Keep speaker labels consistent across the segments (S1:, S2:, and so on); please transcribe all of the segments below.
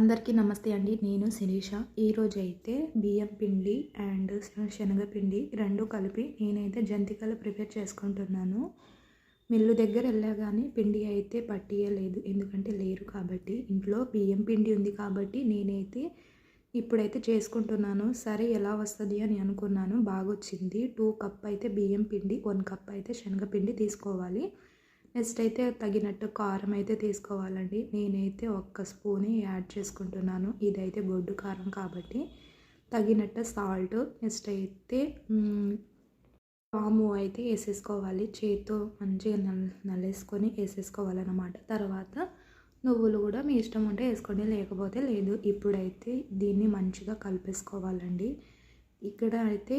S1: అందరికీ నమస్తే అండి. నేను శిరీష. ఈరోజు అయితే బియ్యం పిండి అండ్ శనగపిండి రెండు కలిపి నేనైతే జంతికలు ప్రిపేర్ చేసుకుంటున్నాను. మిల్లు దగ్గర వెళ్ళగానే పిండి అయితే పట్టియలేదు. ఎందుకంటే లేరు కాబట్టి. ఇంట్లో బియ్యం పిండి ఉంది కాబట్టి నేనైతే ఇప్పుడైతే చేసుకుంటున్నాను. సరే ఎలా వస్తుంది అని అనుకున్నాను. బాగా వచ్చింది టూ కప్ అయితే బియ్యం పిండి వన్ కప్ అయితే శనగపిండి తీసుకోవాలి. నెక్స్ట్ అయితే తగినట్టు కారం అయితే తీసుకోవాలండి. నేనైతే ఒక్క స్పూనే యాడ్ చేసుకుంటున్నాను. ఇదైతే బొడ్డు కారం కాబట్టి తగినట్టు సాల్ట్ నెక్స్ట్ అయితే పాము అయితే వేసేసుకోవాలి. చేతితో మంచిగా నల్ నల్లేసుకొని వేసేసుకోవాలన్నమాట. తర్వాత నువ్వులు కూడా మీ ఇష్టం ఉంటే వేసుకోండి లేకపోతే లేదు. ఇప్పుడైతే దీన్ని మంచిగా కలిపేసుకోవాలండి. ఇక్కడ అయితే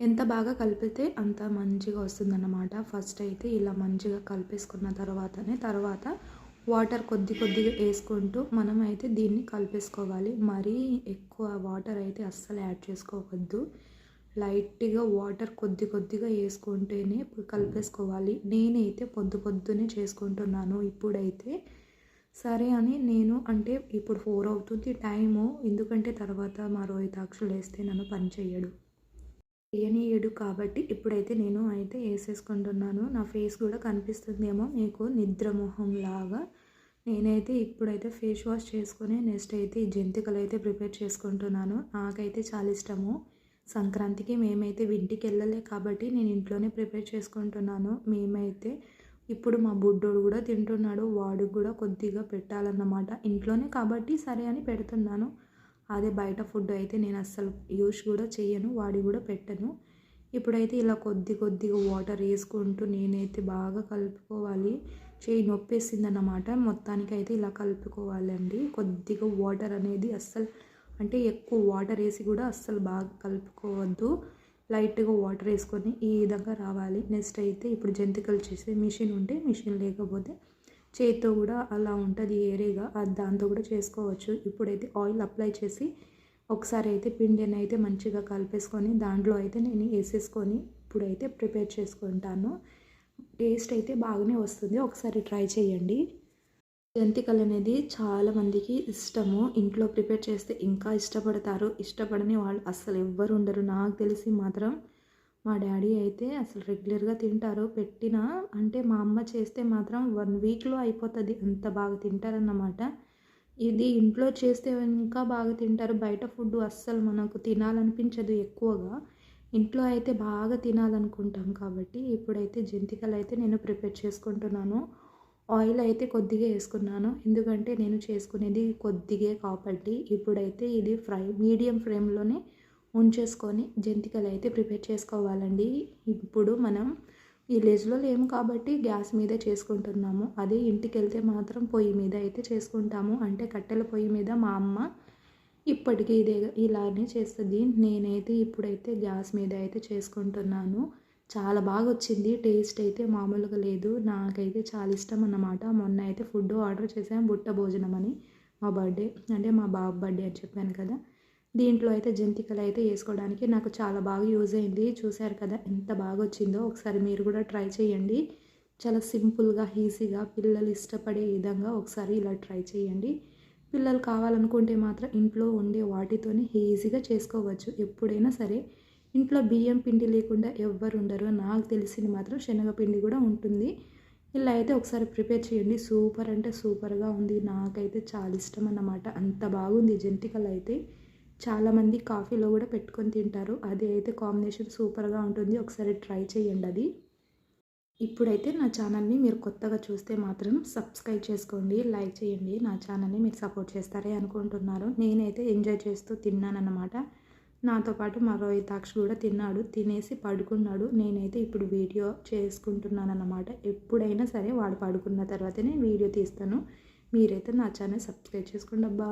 S1: ఎంత బాగా కలిపితే అంత మంచిగా వస్తుందన్నమాట. ఫస్ట్ అయితే ఇలా మంచిగా కలిపేసుకున్న తర్వాతనే తర్వాత వాటర్ కొద్ది కొద్దిగా వేసుకుంటూ మనం అయితే దీన్ని కలిపేసుకోవాలి. మరీ ఎక్కువ వాటర్ అయితే అస్సలు యాడ్ చేసుకోవద్దు. లైట్గా వాటర్ కొద్ది కొద్దిగా వేసుకుంటేనే కలిపేసుకోవాలి. నేనైతే పొద్దు పొద్దునే చేసుకుంటున్నాను ఇప్పుడైతే. సరే అని నేను అంటే ఇప్పుడు ఫోర్ అవుతుంది టైము. ఎందుకంటే తర్వాత మా రోహితాక్షులు వేస్తే నన్ను పని చేయడు వేయనీయడు కాబట్టి ఇప్పుడైతే నేను అయితే వేసేసుకుంటున్నాను నా ఫేస్ కూడా కనిపిస్తుందేమో మీకు? నిద్రమోహం లాగా నేనైతే ఇప్పుడైతే ఫేస్ వాష్ చేసుకుని నెక్స్ట్ అయితే ఈ జంతికలు అయితే ప్రిపేర్ చేసుకుంటున్నాను. నాకైతే చాలా ఇష్టము. సంక్రాంతికి మేమైతే ఇంటికి వెళ్ళలే కాబట్టి నేను ఇంట్లోనే ప్రిపేర్ చేసుకుంటున్నాను. మేమైతే ఇప్పుడు మా బుడ్డోడు కూడా తింటున్నాడు. వాడికి కూడా కొద్దిగా పెట్టాలన్నమాట. ఇంట్లోనే కాబట్టి సరే అని పెడుతున్నాను. అదే బయట ఫుడ్ అయితే నేను అస్సలు యూస్ కూడా చేయను వాడి కూడా పెట్టను. ఇప్పుడైతే ఇలా కొద్ది కొద్దిగా వాటర్ వేసుకుంటూ నేనైతే బాగా కలుపుకోవాలి. చేయి నొప్పేసిందన్నమాట. మొత్తానికి అయితే ఇలా కలుపుకోవాలండి. కొద్దిగా వాటర్ అనేది అస్సలు అంటే ఎక్కువ వాటర్ వేసి కూడా అస్సలు బాగా కలుపుకోవద్దు. లైట్గా వాటర్ వేసుకొని ఈ విధంగా రావాలి. నెక్స్ట్ అయితే ఇప్పుడు జంతికలు చేసే మిషన్ ఉంటే మిషన్ లేకపోతే చేతితో కూడా అలా ఉంటుంది ఏరేగా అది దాంతో కూడా చేసుకోవచ్చు. ఇప్పుడైతే ఆయిల్ అప్లై చేసి ఒకసారి అయితే పిండిని అయితే మంచిగా కలిపేసుకొని దాంట్లో అయితే నేను వేసేసుకొని ఇప్పుడైతే ప్రిపేర్ చేసుకుంటాను. టేస్ట్ అయితే బాగానే వస్తుంది. ఒకసారి ట్రై చేయండి. జంతికలు అనేది చాలామందికి ఇష్టము. ఇంట్లో ప్రిపేర్ చేస్తే ఇంకా ఇష్టపడతారు. ఇష్టపడని వాళ్ళు అస్సలు ఎవ్వరు ఉండరు. నాకు తెలిసి మాత్రం మా డాడీ అయితే అసలు రెగ్యులర్గా తింటారు. పెట్టిన అంటే మా అమ్మ చేస్తే మాత్రం వన్ వీక్లో అయిపోతుంది. అంత బాగా తింటారన్నమాట. ఇది ఇంట్లో చేస్తే ఇంకా బాగా తింటారు. బయట ఫుడ్ అస్సలు మనకు తినాలనిపించదు ఎక్కువగా. ఇంట్లో అయితే బాగా తినాలనుకుంటాం కాబట్టి ఇప్పుడైతే జంతికలు అయితే నేను ప్రిపేర్ చేసుకుంటున్నాను. ఆయిల్ అయితే కొద్దిగా వేసుకున్నాను. ఎందుకంటే నేను చేసుకునేది కొద్దిగా కాబట్టి ఇప్పుడైతే ఇది ఫ్రై మీడియం ఫ్లేమ్లోనే ఉంచేసుకొని జంతికలు అయితే ప్రిపేర్ చేసుకోవాలండి. ఇప్పుడు మనం విలేజ్లో లేము కాబట్టి గ్యాస్ మీదే చేసుకుంటున్నాము. అదే ఇంటికి వెళ్తే మాత్రం పొయ్యి మీద అయితే చేసుకుంటాము. అంటే కట్టెల పొయ్యి మీద మా అమ్మ ఇప్పటికీ ఇదే ఇలానే చేస్తుంది. నేనైతే ఇప్పుడైతే గ్యాస్ మీద అయితే చేసుకుంటున్నాను. చాలా బాగా వచ్చింది టేస్ట్ అయితే మామూలుగా లేదు. నాకైతే చాలా ఇష్టం అన్నమాట. మొన్న అయితే ఫుడ్ ఆర్డర్ చేసాను బుట్ట భోజనం అని. మా బర్త్డే అంటే మా బాబు బర్త్డే అని చెప్పాను కదా. దీంట్లో అయితే జంతికలు అయితే వేసుకోవడానికి నాకు చాలా బాగా యూజ్ అయింది. చూశారు కదా ఎంత బాగా వచ్చిందో. ఒకసారి మీరు కూడా ట్రై చేయండి. చాలా సింపుల్గా ఈజీగా పిల్లలు ఇష్టపడే విధంగా ఒకసారి ఇలా ట్రై చేయండి. పిల్లలు కావాలనుకుంటే మాత్రం ఇంట్లో ఉండే వాటితోనే ఈజీగా చేసుకోవచ్చు. ఎప్పుడైనా సరే ఇంట్లో బియ్యం పిండి లేకుండా ఎవ్వరు ఉండరు. నాకు తెలిసింది మాత్రం శనగపిండి కూడా ఉంటుంది. ఇలా అయితే ఒకసారి ప్రిపేర్ చేయండి. సూపర్ అంటే సూపర్గా ఉంది. నాకైతే చాలా ఇష్టం అన్నమాట. అంత బాగుంది జంతికలు అయితే. చాలామంది కాఫీలో కూడా పెట్టుకొని తింటారు. అది అయితే కాంబినేషన్ సూపర్గా ఉంటుంది. ఒకసారి ట్రై చేయండి అది. ఇప్పుడైతే నా ఛానల్ని మీరు కొత్తగా చూస్తే మాత్రం సబ్స్క్రైబ్ చేసుకోండి. లైక్ చేయండి. నా ఛానల్ని మీరు సపోర్ట్ చేస్తారే అనుకుంటున్నారు. నేనైతే ఎంజాయ్ చేస్తూ తిన్నానన్నమాట. నాతో పాటు మా రోహితాక్ష్ కూడా తిన్నాడు. తినేసి పడుకున్నాడు. నేనైతే ఇప్పుడు వీడియో చేసుకుంటున్నాను అన్నమాట ఎప్పుడైనా సరే వాడు పడుకున్న తర్వాతనే వీడియో తీస్తాను. మీరైతే నా ఛానల్ సబ్స్క్రైబ్ చేసుకోండి అబ్బా.